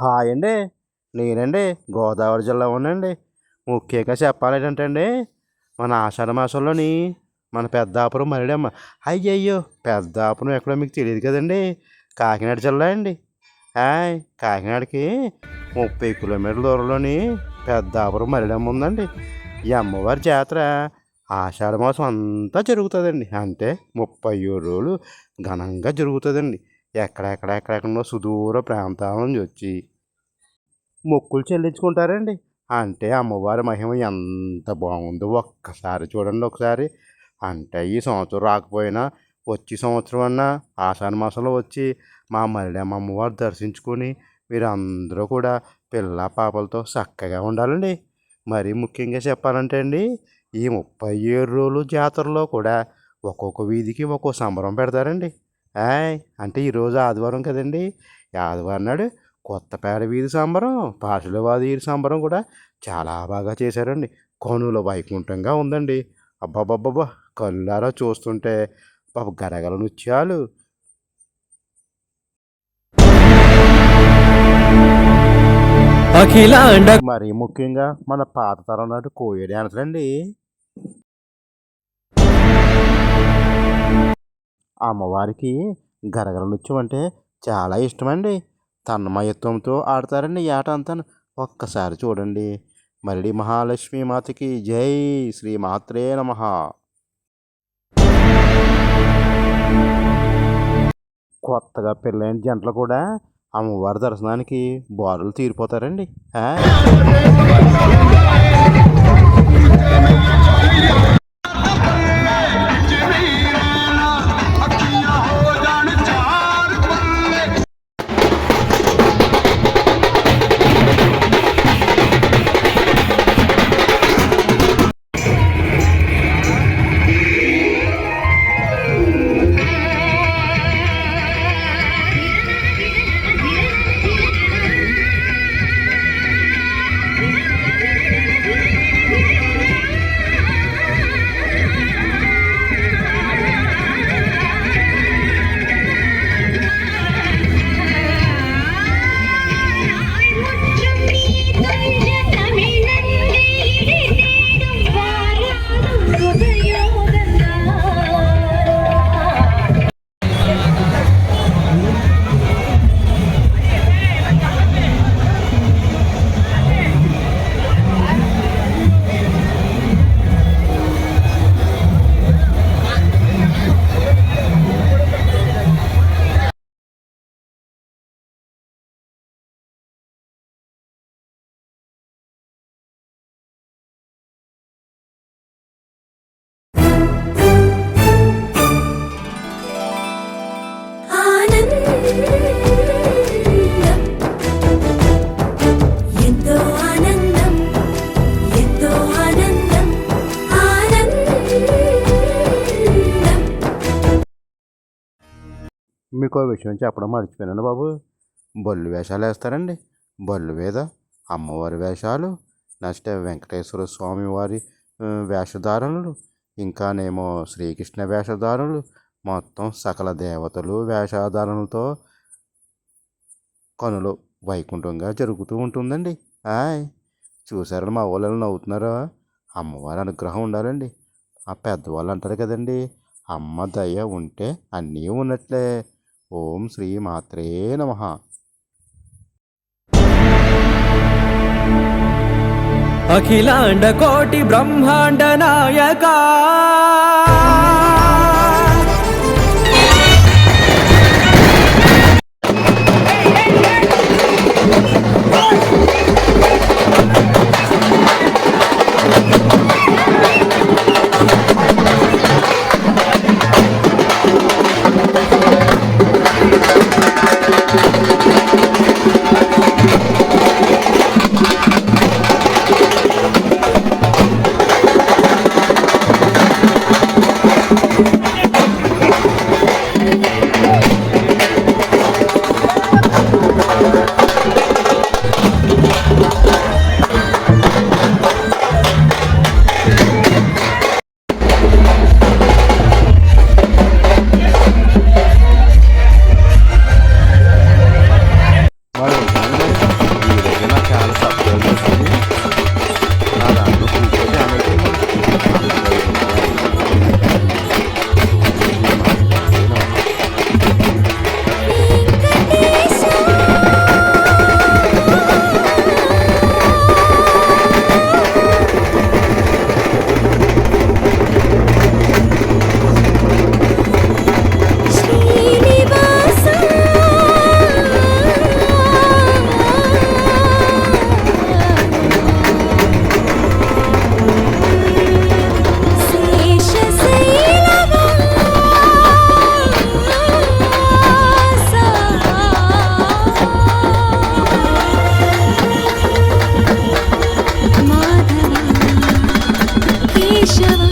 Hi అండి నేనండి గోదావరి జిల్లా ఉండండి ముఖ్యంగా చెప్పాలంటే అండి మన ఆషాఢ మాసంలోని మన పెద్దాపురం మరిడమ్మ అయ్యయ్యో పెద్దాపురం ఎక్కడో మీకు తెలియదు కదండి. కాకినాడ జిల్లా అండి. హాయ్ కాకినాడకి ముప్పై కిలోమీటర్ల దూరంలోని పెద్దాపురం మరిడమ్మ ఉందండి. ఈ అమ్మవారి జాతర ఆషాఢ మాసం అంతా జరుగుతుందండి. అంటే ముప్పై ఏడు రోజులు ఘనంగా జరుగుతుందండి. ఎక్కడెక్కడెక్కడెక్కడో సుదూర ప్రాంతాల నుంచి వచ్చి మొక్కులు చెల్లించుకుంటారండి. అంటే అమ్మవారి మహిమ ఎంత బాగుందో ఒక్కసారి చూడండి ఒకసారి. అంటే ఈ సంవత్సరం రాకపోయినా వచ్చి సంవత్సరం అన్నా ఆషాఢ మాసంలో వచ్చి మా మల్లెమ్మ అమ్మవారు దర్శించుకొని మీరందరూ కూడా పిల్ల పాపలతో చక్కగా ఉండాలండి. మరీ ముఖ్యంగా చెప్పాలంటే అండి ఈ ముప్పై ఏడు రోజులు జాతరలో కూడా ఒక్కొక్క వీధికి ఒక్కో సంబరం పెడతారండి. అంటే ఈరోజు ఆదివారం కదండి. ఆదివారం నాడు కొత్తపేట వీధి సంబరం పాసులవాది వీధి సంబరం కూడా చాలా బాగా చేశారండి. కనుల వైకుంఠంగా ఉందండి. అబ్బాబ్బబ్బా కళ్ళారా చూస్తుంటే పాప గరగల నృత్యాలు. మరీ ముఖ్యంగా మన పాత తరం నాటి కోయ డ్యాన్సులు అండి అమ్మవారికి గరగల నృత్యం అంటే చాలా ఇష్టమండి. తన్మయత్వంతో ఆడతారండి ఈ ఆట అంతా. ఒక్కసారి చూడండి. మరడి మహాలక్ష్మి మాతకి జై శ్రీ మాత్రే నమ. కొత్తగా పెళ్ళైన జంటలు కూడా అమ్మవారి దర్శనానికి బారులు తీరిపోతారండి. మీకు విషయం చెప్పడం మర్చిపోయాను బాబు. బొల్లు వేషాలు వేస్తారండి. బొల్లు మీద అమ్మవారి వేషాలు నెక్స్ట్ వెంకటేశ్వర స్వామి వారి వేషధారణలు ఇంకానేమో శ్రీకృష్ణ వేషధారణలు మొత్తం సకల దేవతలు వేషధారణలతో కనులు వైకుంఠంగా జరుగుతూ ఉంటుందండి. ఆయ్ చూసారని మా వాళ్ళు నవ్వుతున్నారా? అమ్మవారి అనుగ్రహం ఉండాలండి. ఆ పెద్దవాళ్ళు అంటారు కదండి అమ్మ దయ ఉంటే అన్నీ ఉన్నట్లే. ఓం శ్రీ మాత్రే నమ. అఖిలాండ కోటి బ్రహ్మాండ నాయకా should